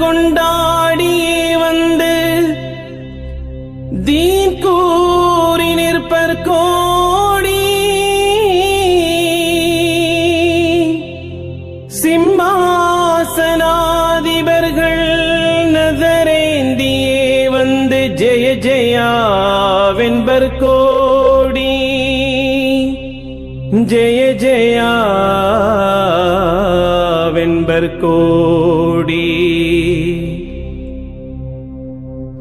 கொண்டாடியே வந்து தீன் கூறி நிற்பர் கோடி. சிம்மாசனாதிபர்கள் நதரேந்தியே வந்து ஜெய ஜெயாவென்பர் கோடி. ஜெய ஜெயா வெண்பர் கோடி.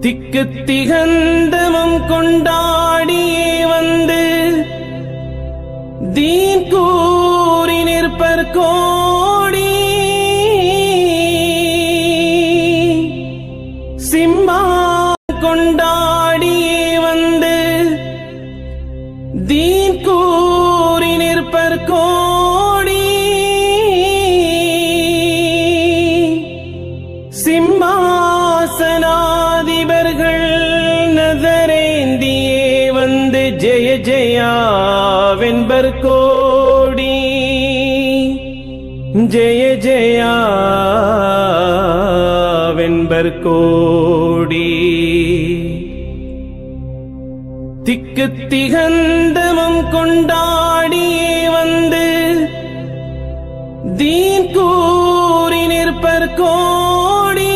திக்கு திகந்தமம் கொண்டாடியே வந்து தீன் கூறி நிற்பர் கோடி. சிம்மா கொண்டாடியே வந்து தீன் கூறி நிற்பர் கோடி சிம்மாசனாதிபர்கள் நதரேந்தியே வந்து ஜெய ஜெயா வெண்பர் கோடி ஜெய ஜெயா வெண்பர் கோடி திக்கு திகந்தமம் கொண்டாடியே வந்து தீன் கூறி நிற்பர் கோடி